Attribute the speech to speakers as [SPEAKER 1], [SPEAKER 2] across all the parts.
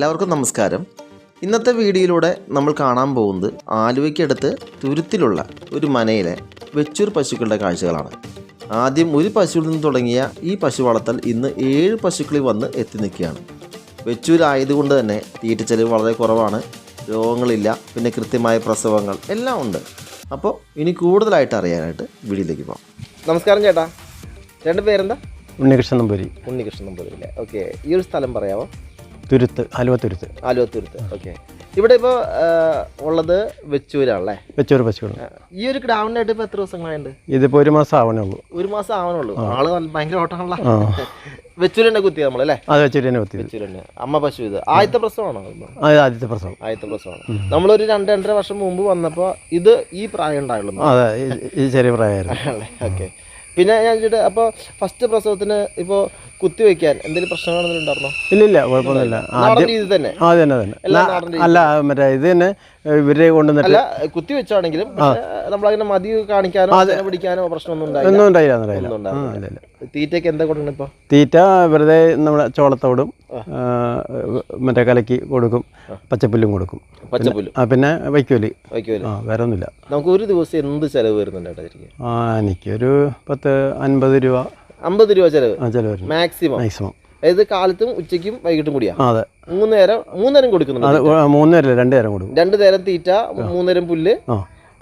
[SPEAKER 1] എല്ലാവർക്കും നമസ്കാരം. ഇന്നത്തെ വീഡിയോയിലൂടെ നമ്മൾ കാണാൻ പോകുന്നത് ആലുവയ്ക്കടുത്ത് തുരുത്തിലുള്ള ഒരു മനയിലെ വെച്ചൂർ പശുക്കളുടെ കാഴ്ചകളാണ്. ആദ്യം ഒരു പശുവിൽ നിന്ന് തുടങ്ങിയ ഈ പശു വളർത്തൽ ഇന്ന് ഏഴ് പശുക്കളിൽ വന്ന് എത്തി നിൽക്കുകയാണ്. വെച്ചൂരായതുകൊണ്ട് തന്നെ തീറ്റച്ചെലവ് വളരെ കുറവാണ്. രോഗങ്ങളില്ല പിന്നെ കൃത്യമായ പ്രസവങ്ങൾ എല്ലാം ഉണ്ട്. അപ്പോൾ ഇനി കൂടുതലായിട്ട് അറിയാനായിട്ട് വീഡിയോയിലേക്ക് പോകാം. നമസ്കാരം ചേട്ടാ. രണ്ട് പേരെന്താ?
[SPEAKER 2] ഉണ്ണികൃഷ്ണൻ നമ്പൂരി
[SPEAKER 1] ഉണ്ണികൃഷ്ണൻ നമ്പൂരി അല്ലേ? ഓക്കെ. ഈ ഒരു സ്ഥലം പറയാമോ?
[SPEAKER 2] തുരുത്ത് ആലുവ തുരുത്ത്.
[SPEAKER 1] ആലുവത്തുരുത്ത് ഓക്കെ ഇവിടെ ഇപ്പോൾ ഉള്ളത് വെച്ചൂരാണല്ലേ?
[SPEAKER 2] വെച്ചൂർ പശുക്കൾ
[SPEAKER 1] ഈ ഒരു ഗ്രാമിനായിട്ട് ഇപ്പോൾ എത്ര ദിവസങ്ങളായിട്ട്
[SPEAKER 2] ഇതിപ്പോൾ ഒരു മാസം ആവണേ ഉള്ളൂ
[SPEAKER 1] ഒരു മാസം ആവണുള്ളൂ ആൾ ഭയങ്കര ഓട്ടമാണല്ലോ.
[SPEAKER 2] ആ.
[SPEAKER 1] വെച്ചൂര് തന്നെ കുത്തിയത് നമ്മളല്ലേ
[SPEAKER 2] അത് വെച്ചൂരിനെ കുത്തി ഒത്തിരി
[SPEAKER 1] അമ്മ പശു ഇത്. ആദ്യത്തെ പ്രശ്നമാണോ?
[SPEAKER 2] അത് ആദ്യത്തെ പ്രസവം.
[SPEAKER 1] ആദ്യത്തെ പ്രസവമാണ്. നമ്മളൊരു രണ്ട് രണ്ടര വർഷം മുമ്പ് വന്നപ്പോൾ ഇത് ഈ പ്രായം ഉണ്ടായുള്ളൂ.
[SPEAKER 2] അതെ ചെറിയ പ്രായമായിരുന്നു.
[SPEAKER 1] ഓക്കെ പിന്നെ ഞാൻ ചോദിച്ചിട്ട് അപ്പോൾ ഫസ്റ്റ് പ്രസവത്തിന് ഇപ്പോൾ കുത്തിവെക്കാൻ എന്തെങ്കിലും പ്രശ്നങ്ങൾ എന്തെങ്കിലും ഉണ്ടായിരുന്നോ?
[SPEAKER 2] ഇല്ല ഇല്ല കുഴപ്പമൊന്നുമില്ല ആദ്യം
[SPEAKER 1] രീതി തന്നെ.
[SPEAKER 2] ആ തന്നെ അല്ല മറ്റേ ഇത് തന്നെ ഇവരെ കൊണ്ടുവന്നിട്ട്
[SPEAKER 1] കുത്തി വെച്ചാണെങ്കിലും നമ്മൾ അങ്ങനെ മതി കാണിക്കാനോ പിടിക്കാനോ പ്രശ്നമൊന്നും ഉണ്ടായില്ല.
[SPEAKER 2] ഒന്നും
[SPEAKER 1] തീറ്റയ്ക്ക് എന്താ കൊടുക്കണം ഇപ്പൊ?
[SPEAKER 2] തീറ്റ വെറുതെ നമ്മുടെ ചോളത്തോടും മറ്റേ കലക്കി കൊടുക്കും പച്ചപ്പുല്ലും കൊടുക്കും.
[SPEAKER 1] പച്ചപ്പുല്ല്.
[SPEAKER 2] ആ പിന്നെ വൈക്കോൽ.
[SPEAKER 1] വയ്ക്കുമല്ലോ
[SPEAKER 2] ആ വേറെ ഒന്നുമില്ല
[SPEAKER 1] നമുക്ക് ഒരു ദിവസം എന്ത് ചെലവ് വരുന്നുണ്ട്
[SPEAKER 2] ആ എനിക്കൊരു പത്ത് അൻപത് രൂപ.
[SPEAKER 1] അമ്പത് രൂപ ചെലവ്.
[SPEAKER 2] ചിലവ്
[SPEAKER 1] മാക്സിമം
[SPEAKER 2] മാക്സിമം
[SPEAKER 1] അതായത് കാലത്തും ഉച്ചയ്ക്കും വൈകിട്ടും കൂടിയാ?
[SPEAKER 2] അതെ.
[SPEAKER 1] മൂന്ന് നേരം മൂന്ന് നേരം കൊടുക്കുന്നുണ്ട്
[SPEAKER 2] മൂന്ന് നേരമല്ല രണ്ട് നേരം കൊടുക്കും.
[SPEAKER 1] രണ്ട് നേരം തീറ്റ മൂന്നേരം പുല്ല്.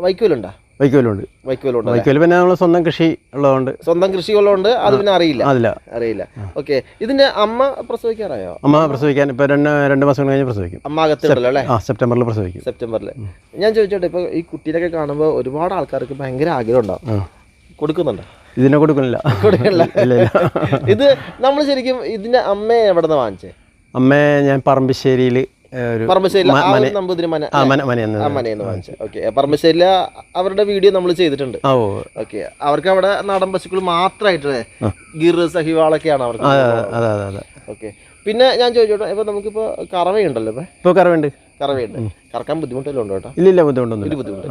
[SPEAKER 1] വൈക്കോലുണ്ടാ?
[SPEAKER 2] വൈക്കോലുണ്ട്.
[SPEAKER 1] വൈക്കോലുണ്ട്
[SPEAKER 2] വൈക്കോൽ പിന്നെ നമ്മൾ സ്വന്തം കൃഷി ഉള്ളതുകൊണ്ട്.
[SPEAKER 1] സ്വന്തം കൃഷികളുണ്ട് അത് പിന്നെ അറിയില്ല.
[SPEAKER 2] അതില്ല.
[SPEAKER 1] അറിയില്ല. ഓക്കെ. ഇതിന്റെ അമ്മ പ്രസവിക്കാറായോ?
[SPEAKER 2] അമ്മ പ്രസവിക്കാൻ ഇപ്പൊ രണ്ട് രണ്ട് മാസം കഴിഞ്ഞ് പ്രസവിക്കും.
[SPEAKER 1] അമ്മ അകത്തുണ്ടല്ലോ അല്ലേ?
[SPEAKER 2] ആ സെപ്റ്റംബറിൽ പ്രസവിക്കും.
[SPEAKER 1] സെപ്റ്റംബറിൽ ഞാൻ ചോദിച്ചോട്ടെ ഇപ്പൊ ഈ കുട്ടീനൊക്കെ കാണുമ്പോൾ ഒരുപാട് ആൾക്കാർക്ക് ഭയങ്കര ആഗ്രഹം ഉണ്ടാവും കൊടുക്കുന്നുണ്ടോ?
[SPEAKER 2] ഇതിനെ കൊടുക്കുന്നില്ല. കൊടുക്കുന്നില്ല.
[SPEAKER 1] ഇത് നമ്മൾ ശരിക്കും ഇതിന്റെ അമ്മയെ എവിടെ നിന്ന് വാങ്ങിച്ചേ?
[SPEAKER 2] അമ്മയെ ഞാൻ പറമ്പിശ്ശേരിയിൽ ഒരു
[SPEAKER 1] പറമ്പശ്ശേരിയിലെ അവരുടെ വീഡിയോ നമ്മൾ ചെയ്തിട്ടുണ്ട്. ഓക്കെ. അവർക്ക് അവിടെ നാടൻ പശുക്കൾ മാത്രമായിട്ട് ഗിർ സഹിവാളൊക്കെയാണ് അവർക്ക് ഓക്കെ. പിന്നെ ഞാൻ ചോദിച്ചോട്ടെ ഇപ്പൊ നമുക്കിപ്പോ കറവയുണ്ടല്ലോ ഇപ്പൊ?
[SPEAKER 2] കറവുണ്ട്
[SPEAKER 1] കറവയുണ്ട്. കറക്കാൻ ബുദ്ധിമുട്ടല്ലോ ഉണ്ടോ കേട്ടോ?
[SPEAKER 2] ഇല്ല ബുദ്ധിമുട്ടൊന്നും
[SPEAKER 1] ഒരു ബുദ്ധിമുട്ട്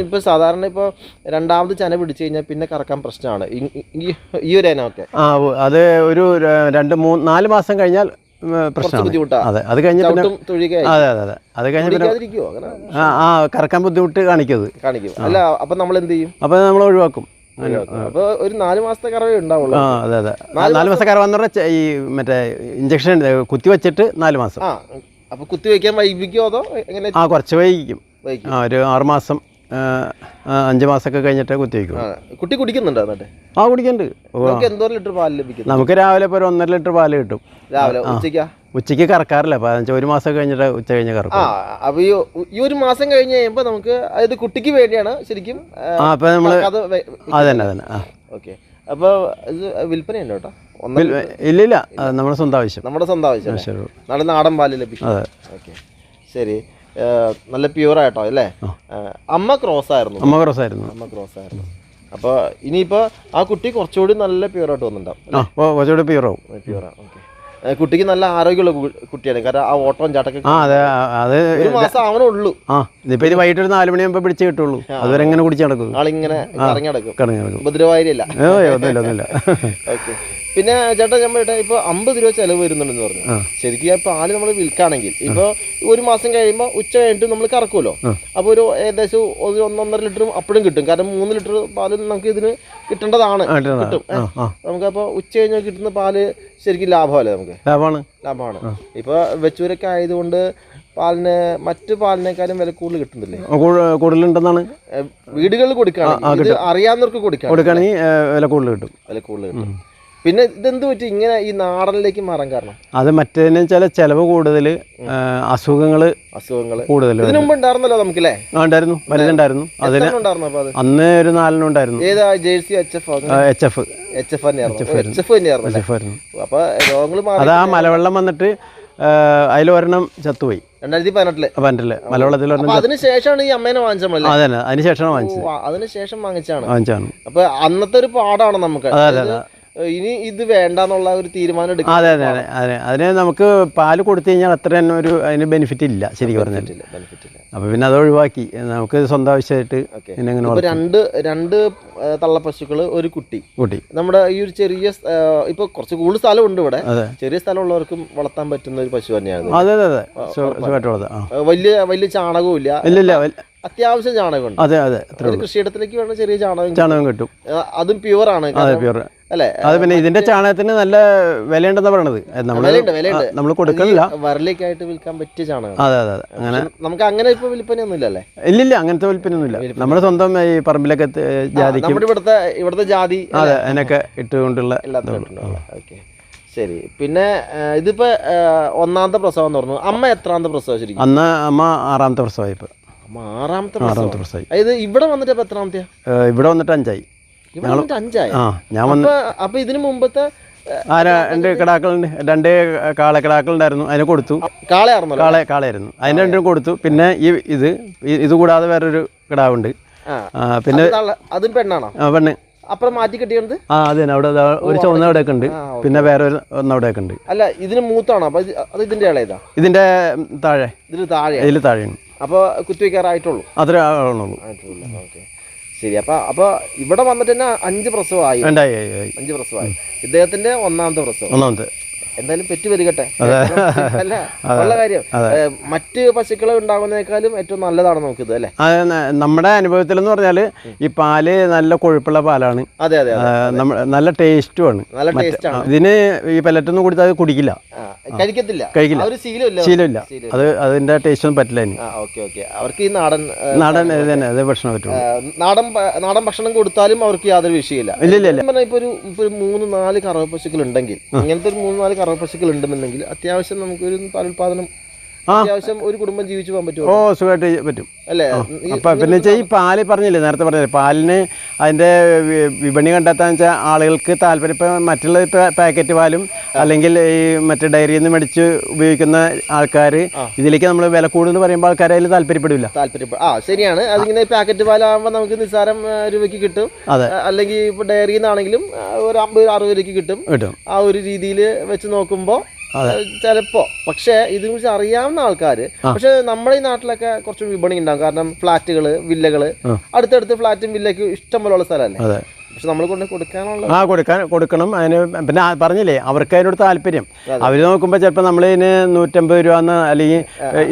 [SPEAKER 1] ഇപ്പൊ സാധാരണ ഇപ്പൊ രണ്ടാമത് ചന പിടിച്ചു കഴിഞ്ഞാൽ പിന്നെ കറക്കാൻ പ്രശ്നമാണ്. ഈ- ഒരു ഇനമൊക്കെ.
[SPEAKER 2] ആ അത് ഒരു രണ്ട് മൂന്ന് നാല് മാസം കഴിഞ്ഞാൽ പ്രശ്നമാണ്. അതെ അത് കഴിഞ്ഞ് പിന്നെ അതെ അതെ അതെ. അത് കഴിഞ്ഞ് പിന്നെ ആ ആ കറക്കാൻ ബുദ്ധിമുട്ട് കാണിക്കത്
[SPEAKER 1] കാണിക്കും. അല്ല അപ്പൊ നമ്മൾ എന്ത് ചെയ്യും?
[SPEAKER 2] അപ്പോൾ നമ്മൾ ഒഴിവാക്കും.
[SPEAKER 1] അപ്പോൾ ഒരു നാല് മാസത്തെ കറവേ ഉണ്ടാവുള്ളൂ.
[SPEAKER 2] ആ അതെ അതെ. നാല് നാല് മാസം കറവെന്ന് പറഞ്ഞാൽ ഈ മറ്റേ ഇഞ്ചക്ഷൻ കുത്തി വെച്ചിട്ട് നാല് മാസം.
[SPEAKER 1] ആ കുത്തി വെക്കാൻ വൈകിക്കോ അതോ എങ്ങനെ?
[SPEAKER 2] ആ കുറച്ച് വൈകിക്കും. ആ ഒരു ആറ് മാസം. ആ, ആ, അഞ്ച് മാസമൊക്കെ കഴിഞ്ഞിട്ട് കുത്തി വയ്ക്കും
[SPEAKER 1] ആ കുട്ടി കുടിക്കുന്നുണ്ടോ എന്നിട്ട്
[SPEAKER 2] ആ കുടിക്കുന്നുണ്ട്
[SPEAKER 1] നമുക്ക് എന്തോരം ലിറ്റർ പാൽ ലഭിക്കുന്നു
[SPEAKER 2] നമുക്ക് രാവിലെ ഇപ്പോൾ ഒരു ഒന്നര ലിറ്റർ പാൽ കിട്ടും.
[SPEAKER 1] രാവിലെ ഉച്ചയ്ക്ക്?
[SPEAKER 2] ഉച്ചയ്ക്ക് കറക്കാറില്ല. പതിനഞ്ച് ഒരു മാസം കഴിഞ്ഞിട്ട് ഉച്ച കഴിഞ്ഞ് കറക്കും.
[SPEAKER 1] അപ്പൊ ഈ ഒരു മാസം കഴിഞ്ഞ് കഴിയുമ്പോ നമുക്ക് അതായത് കുട്ടിക്ക് വേണ്ടിയാണ് ശരിക്കും
[SPEAKER 2] ആ അപ്പോൾ നമ്മൾ അതന്നെ അതന്നെ ആ.
[SPEAKER 1] ഓക്കെ. അപ്പൊ ഇത് വിൽപ്പനയുണ്ടോ കേട്ടോ?
[SPEAKER 2] ഇല്ല ഇല്ല, നമ്മുടെ സ്വന്തം ആവശ്യം.
[SPEAKER 1] നമ്മുടെ സ്വന്തം ആവശ്യം
[SPEAKER 2] ശരി
[SPEAKER 1] നാടൻ പാൽ ലഭിക്കും. ഓക്കെ. ശരി. നല്ല പ്യൂർ ആയിട്ടോ അല്ലേ അമ്മ ക്രോസ് ആയിരുന്നു
[SPEAKER 2] അമ്മ ക്രോസ് ആയിരുന്നു
[SPEAKER 1] അമ്മ ക്രോസ് ആയിരുന്നു അപ്പോൾ ഇനിയിപ്പോൾ ആ കുട്ടി കുറച്ചുകൂടി നല്ല പ്യൂർ ആയിട്ട് വന്നിട്ടുണ്ടാവും
[SPEAKER 2] പ്യൂർ
[SPEAKER 1] ആവും ഓക്കെ. കുട്ടിക്ക് നല്ല ആരോഗ്യമുള്ള കുട്ടിയാണ്. കാരണം ആ ഓട്ടോ ചാട്ടൊക്കെ
[SPEAKER 2] അതെ
[SPEAKER 1] ഒരു മാസം ആവണുള്ളൂ.
[SPEAKER 2] ആ ഇതിപ്പോൾ ഇത് വൈകിട്ട് ഒരു നാല് മണിയാകുമ്പോ പിടിച്ച് കിട്ടുള്ളൂ. അതുവരെ എങ്ങനെ കുടിച്ചു നടക്കും.
[SPEAKER 1] ആളിങ്ങനെ കറങ്ങി നടക്കും.
[SPEAKER 2] കിടങ്ങി നടക്കും.
[SPEAKER 1] ഉപദ്രവകാരിയല്ല.
[SPEAKER 2] ഏ ഒന്നുമില്ല ഒന്നുമില്ല.
[SPEAKER 1] ഓക്കെ. പിന്നെ ചേട്ടാ ഞാൻ പറയട്ടെ ഇപ്പൊ അമ്പത് രൂപ ചെലവ് വരുന്നുണ്ടെന്ന് പറഞ്ഞു. ശരിക്കും ഇപ്പൊ പാൽ നമ്മൾ വിൽക്കുകയാണെങ്കിൽ ഇപ്പൊ ഒരു മാസം കഴിയുമ്പോൾ ഉച്ച കഴിഞ്ഞിട്ട് നമ്മൾ കറക്കുമല്ലോ. അപ്പൊ ഒരു ഏകദേശം ഒരു ഒന്നൊന്നര ലിറ്ററും അപ്പോഴും കിട്ടും. കാരണം മൂന്ന് ലിറ്റർ പാൽ നമുക്ക് ഇതിന് കിട്ടേണ്ടതാണ്. കിട്ടും. നമുക്കപ്പോ ഉച്ച കഴിഞ്ഞാൽ കിട്ടുന്ന പാൽ ശരിക്കും ലാഭമല്ലേ നമുക്ക്?
[SPEAKER 2] ലാഭമാണ്.
[SPEAKER 1] ലാഭമാണ്. ഇപ്പൊ വെച്ചൂരൊക്കെ ആയതുകൊണ്ട് പാലിന് മറ്റു പാലിനേക്കാളും വില കൂടുതൽ കിട്ടുന്നില്ലേ?
[SPEAKER 2] കൂടുതലുണ്ടെന്നാണ്.
[SPEAKER 1] വീടുകളിൽ കൊടുക്കുകയാണെങ്കിൽ അറിയാവുന്നവർക്ക് കൊടുക്കാൻ
[SPEAKER 2] കൊടുക്കുകയാണെങ്കിൽ വില കൂടുതൽ കിട്ടും.
[SPEAKER 1] വില കൂടുതൽ കിട്ടും. പിന്നെ ഇതെന്ത് പറ്റി? ഇങ്ങനെ ഈ നാടനിലേക്ക് മാറാൻ കാരണം?
[SPEAKER 2] അത് മറ്റേന്ന് വെച്ചാൽ ചെലവ് കൂടുതൽ അസുഖങ്ങൾ
[SPEAKER 1] അസുഖങ്ങൾ
[SPEAKER 2] കൂടുതൽ
[SPEAKER 1] ഇതിനു മുമ്പ് ഉണ്ടായിരുന്നല്ലോ നമുക്കല്ലേ?
[SPEAKER 2] ഉണ്ടായിരുന്നു. വലുതുണ്ടായിരുന്നു. അതിന്
[SPEAKER 1] അത്?
[SPEAKER 2] അന്ന് ഒരു നാലെണ്ണം ഉണ്ടായിരുന്നു.
[SPEAKER 1] ഏതാ jersey H F
[SPEAKER 2] H F
[SPEAKER 1] H F തന്നെയായിരുന്നു. അപ്പൊ രോഗങ്ങൾ
[SPEAKER 2] അത് ആ മലവെള്ളം വന്നിട്ട് അതിലൊരെണ്ണം ചത്തുപോയി.
[SPEAKER 1] രണ്ടായിരത്തി പതിനെട്ടിൽ.
[SPEAKER 2] പണ്ടിൽ മലവെള്ളത്തിൽ
[SPEAKER 1] അപ്പൊ
[SPEAKER 2] ഒരെണ്ണം
[SPEAKER 1] ശേഷമാണ് ഈ അമ്മേനെ
[SPEAKER 2] വാങ്ങിച്ചത് ശേഷമാണ് വാങ്ങിച്ചത്.
[SPEAKER 1] അതിനുശേഷം വാങ്ങിച്ചാണ്
[SPEAKER 2] വാങ്ങിച്ചാണ്
[SPEAKER 1] അപ്പൊ അന്നത്തെ ഒരു പാടാണ് നമുക്ക്.
[SPEAKER 2] അതെ അതെ
[SPEAKER 1] ഇനി ഇത് വേണ്ടെന്നുള്ള ഒരു തീരുമാനം എടുക്കും
[SPEAKER 2] അതെ അതെ അതെ അതെ. അതിന് നമുക്ക് പാൽ കൊടുത്തു കഴിഞ്ഞാൽ അത്ര തന്നെ ഒരു അതിന് ബെനിഫിറ്റ് ഇല്ല ശരിക്കും പറഞ്ഞില്ല
[SPEAKER 1] അപ്പൊ ബെനിഫിറ്റ് ഇല്ല
[SPEAKER 2] അപ്പോൾ പിന്നെ അത് ഒഴിവാക്കി. നമുക്ക് സ്വന്തം ആവശ്യമായിട്ട് പിന്നെ
[SPEAKER 1] ഇപ്പൊ രണ്ട് രണ്ട് തള്ള തള്ളപ്പശുക്കൾ ഒരു കുട്ടി.
[SPEAKER 2] കുട്ടി.
[SPEAKER 1] നമ്മുടെ ഈ ഒരു ചെറിയ ഇപ്പൊ കുറച്ച് കൂടുതൽ സ്ഥലം ഉണ്ട് ഇവിടെ ചെറിയ സ്ഥലമുള്ളവർക്കും വളർത്താൻ പറ്റുന്ന ഒരു പശു തന്നെയാണ്
[SPEAKER 2] അതെ അതെ അതെ.
[SPEAKER 1] വലിയ വലിയ ചാണകവും ഇല്ല.
[SPEAKER 2] ഇല്ല
[SPEAKER 1] അത്യാവശ്യം ചാണകമുണ്ട്.
[SPEAKER 2] അതെ അതെ
[SPEAKER 1] കൃഷിയിടത്തിലേക്ക് വേണ്ട ചെറിയ ചാണകം
[SPEAKER 2] ചാണകം കിട്ടും.
[SPEAKER 1] അതും പ്യുവർ ആണ്.
[SPEAKER 2] പ്യൂർ
[SPEAKER 1] അല്ലേ?
[SPEAKER 2] അത് പിന്നെ ഇതിന്റെ ചാണകത്തിന് നല്ല വിലയുണ്ടെന്ന് പറയണത്. നമ്മൾ നമ്മൾ കൊടുക്കണില്ല
[SPEAKER 1] വരലേക്കായിട്ട് വിൽക്കാൻ പറ്റിയ ചാണകം
[SPEAKER 2] അതെ അതെ അതെ. അങ്ങനെ
[SPEAKER 1] നമുക്ക് അങ്ങനെ ഇപ്പൊ വിൽപ്പനയൊന്നും ഇല്ലല്ലേ
[SPEAKER 2] ഇല്ലില്ല അങ്ങനത്തെ വിൽപ്പനയൊന്നുമില്ല. നമ്മുടെ സ്വന്തം ഈ പറമ്പിലൊക്കെ
[SPEAKER 1] ജാതി ഇവിടുത്തെ ഇവിടുത്തെ ജാതി
[SPEAKER 2] അതെ അതിനൊക്കെ ഇട്ടുകൊണ്ടുള്ള
[SPEAKER 1] ഓക്കെ. ശരി. പിന്നെ ഇതിപ്പോ ഒന്നാമത്തെ പ്രസവം തുറന്നു അമ്മ എത്രാമത്തെ പ്രസവം ശരിക്കും?
[SPEAKER 2] അന്ന് അമ്മ ആറാമത്തെ പ്രസവമായി ഇപ്പൊ.
[SPEAKER 1] ആറാമത്തെ പ്രസവം?
[SPEAKER 2] ആറാമത്തെ
[SPEAKER 1] അതായത് ഇവിടെ വന്നിട്ട് എത്രാമത്തെയാ?
[SPEAKER 2] ഇവിടെ വന്നിട്ട് അഞ്ചായി. ആ ഞാൻ വന്ന്
[SPEAKER 1] അപ്പൊ ഇതിന് മുമ്പത്തെ
[SPEAKER 2] ആ രണ്ട് കിടാക്കളുണ്ട്. രണ്ട് കാളക്കിടാക്കളുണ്ടായിരുന്നു അതിനെ കൊടുത്തു.
[SPEAKER 1] കാളയായിരുന്നല്ലോ
[SPEAKER 2] കാളെ കാളയായിരുന്നു. അതിന് രണ്ടും കൊടുത്തു. പിന്നെ ഈ ഇത് ഇത് കൂടാതെ വേറൊരു കിടാവുണ്ട്. പിന്നെ
[SPEAKER 1] അത് പെണ്ണാണോ?
[SPEAKER 2] ആ, പെണ്ണ്.
[SPEAKER 1] അപ്പുറം മാറ്റി കെട്ടിയത്
[SPEAKER 2] ആ അതെ അവിടെ ഒരു ചുവന്ന അവിടെയൊക്കെ ഉണ്ട്. പിന്നെ വേറെ ഒരു ഒന്ന് അവിടെയൊക്കെ ഉണ്ട്.
[SPEAKER 1] അല്ല ഇതിന് മൂത്താണോ? അപ്പൊ അത് ഇതിന്റെ ഇളയതാ
[SPEAKER 2] ഇതിന്റെ താഴെ.
[SPEAKER 1] ഇതിന് താഴെ
[SPEAKER 2] ഇതിൽ താഴെയാണ്.
[SPEAKER 1] അപ്പൊ കുത്തിവെക്കാറായിട്ടുള്ളൂ
[SPEAKER 2] അത്രേ ആളുള്ളൂ
[SPEAKER 1] ഓക്കെ. ശരി അപ്പൊ അപ്പൊ ഇവിടെ വന്നിട്ട് തന്നെ അഞ്ച് പ്രസവമായി. അഞ്ച് പ്രസവമായി ഇദ്ദേഹത്തിന്റെ ഒന്നാമത്തെ പ്രസവം.
[SPEAKER 2] ഒന്നാമത്തെ.
[SPEAKER 1] എന്തായാലും പെറ്റ് വരികട്ടെ അല്ല? നല്ല കാര്യം. മറ്റ് പശുക്കളെ ഉണ്ടാകുന്നതിനേക്കാളും ഏറ്റവും നല്ലതാണ് നമുക്കിത് അല്ലേ?
[SPEAKER 2] നമ്മുടെ അനുഭവത്തിൽ എന്ന് പറഞ്ഞാൽ ഈ പാൽ നല്ല കൊഴുപ്പുള്ള പാലാണ്.
[SPEAKER 1] അതെ അതെ
[SPEAKER 2] നല്ല
[SPEAKER 1] ടേസ്റ്റും
[SPEAKER 2] ആണ്. നല്ല
[SPEAKER 1] ടേസ്റ്റ് ആണ്.
[SPEAKER 2] ഇതിന് ഈ പെല്ലറ്റൊന്നും കൊടുത്താൽ അത് കുടിക്കില്ല.
[SPEAKER 1] കഴിക്കത്തില്ല.
[SPEAKER 2] കഴിക്കില്ല.
[SPEAKER 1] ശീലമില്ല.
[SPEAKER 2] അത് അതിന്റെ ടേസ്റ്റ് ഒന്നും പറ്റില്ല
[SPEAKER 1] അവർക്ക് ഈ നാടൻ
[SPEAKER 2] നാടൻ തന്നെ അതേ ഭക്ഷണം
[SPEAKER 1] പറ്റും നാടൻ നാടൻ ഭക്ഷണം കൊടുത്താലും അവർക്ക് യാതൊരു വിഷയമില്ല.
[SPEAKER 2] ഇല്ല ഇല്ല
[SPEAKER 1] ഇപ്പൊ ഒരു മൂന്ന് നാല് കറവ പശുക്കൾ ഉണ്ടെങ്കിൽ ഇങ്ങനത്തെ ഒരു മൂന്ന് നാല് കറവ പശുക്കൾ ഉണ്ടെന്നുണ്ടെങ്കിൽ അത്യാവശ്യം നമുക്കൊരു പാലുൽപാദനം. അത്യാവശ്യം ഒരു കുടുംബം ജീവിച്ചു പോകാൻ
[SPEAKER 2] ഓ സുഖമായിട്ട് പറ്റും.
[SPEAKER 1] അല്ലേ?
[SPEAKER 2] അപ്പൊ പിന്നെ വെച്ചാൽ ഈ പാൽ പറഞ്ഞില്ലേ നേരത്തെ പറഞ്ഞില്ലേ പാലിന് അതിന്റെ വിപണി കണ്ടെത്താന്ന് വെച്ചാൽ ആളുകൾക്ക് താല്പര്യം ഇപ്പം മറ്റുള്ള പാക്കറ്റ് പാലും അല്ലെങ്കിൽ ഈ മറ്റേ ഡയറിയിൽ നിന്ന് മേടിച്ച് ഉപയോഗിക്കുന്ന ആൾക്കാർ ഇതിലേക്ക് നമ്മൾ വില കൂടുതൽ പറയുമ്പോൾ ആൾക്കാർ അതിൽ താല്പര്യപ്പെടില്ല.
[SPEAKER 1] താല്പര്യപ്പെടും ആ ശരിയാണ്. അതിങ്ങനെ പാക്കറ്റ് പാലാകുമ്പോൾ നമുക്ക് നിസ്സാരം രൂപയ്ക്ക് കിട്ടും.
[SPEAKER 2] അതെ.
[SPEAKER 1] അല്ലെങ്കിൽ ഇപ്പൊ ഡയറിയിൽ നിന്നാണെങ്കിലും ഒരു അമ്പത് അറുപത് രൂപയ്ക്ക് കിട്ടും.
[SPEAKER 2] കിട്ടും.
[SPEAKER 1] ആ ഒരു രീതിയിൽ വെച്ച് നോക്കുമ്പോൾ ചിലപ്പോ. പക്ഷേ ഇതിനെ കുറിച്ച് അറിയാവുന്ന ആൾക്കാർ പക്ഷെ നമ്മുടെ ഈ നാട്ടിലൊക്കെ കുറച്ച് വിപണി ഉണ്ടാകും കാരണം ഫ്ലാറ്റുകൾ വില്ലകൾ അടുത്തടുത്ത് ഫ്ലാറ്റും വില്ലയ്ക്ക് ഇഷ്ടം പോലുള്ള സ്ഥലമല്ലേ? പക്ഷെ നമ്മൾ കൊണ്ട് കൊടുക്കാനുള്ള
[SPEAKER 2] ആ കൊടുക്കാൻ കൊടുക്കണം. അതിന് പിന്നെ പറഞ്ഞില്ലേ അവർക്ക് അതിനോട് താല്പര്യം. അവർ നോക്കുമ്പോൾ ചിലപ്പോൾ നമ്മളതിന് നൂറ്റമ്പത് രൂപ എന്ന് അല്ലെങ്കിൽ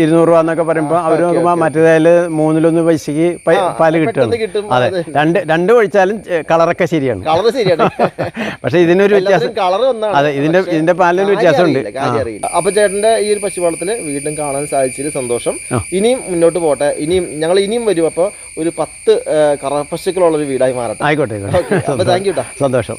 [SPEAKER 2] ഇരുന്നൂറ് രൂപ എന്നൊക്കെ പറയുമ്പോൾ അവർ നോക്കുമ്പോൾ മറ്റേതായാൽ മൂന്നിലൊന്ന് പൈസക്ക്
[SPEAKER 1] പാൽ കിട്ടും.
[SPEAKER 2] അതെ. രണ്ട് രണ്ട് ഒഴിച്ചാലും കളറൊക്കെ ശരിയാണ്.
[SPEAKER 1] കളർ ശരിയാണ്.
[SPEAKER 2] പക്ഷേ ഇതിനൊരു വ്യത്യാസം
[SPEAKER 1] കളർ ഒന്നാണ്.
[SPEAKER 2] അതെ ഇതിന്റെ ഇതിന്റെ പാലിന്
[SPEAKER 1] വ്യത്യാസം
[SPEAKER 2] വ്യത്യാസമുണ്ട്
[SPEAKER 1] അപ്പൊ ചേട്ടന്റെ ഈ ഒരു പശുവളത്തിൽ വീണ്ടും കാണാൻ സാധിച്ചതിൽ സന്തോഷം. ഇനിയും മുന്നോട്ട് പോട്ടെ. ഇനിയും ഞങ്ങൾ ഇനിയും വരും. അപ്പോൾ ഒരു പത്ത് കറ പശുക്കളുള്ള ഒരു വീടായി മാറട്ടെ.
[SPEAKER 2] ആയിക്കോട്ടെ. സന്തോഷം.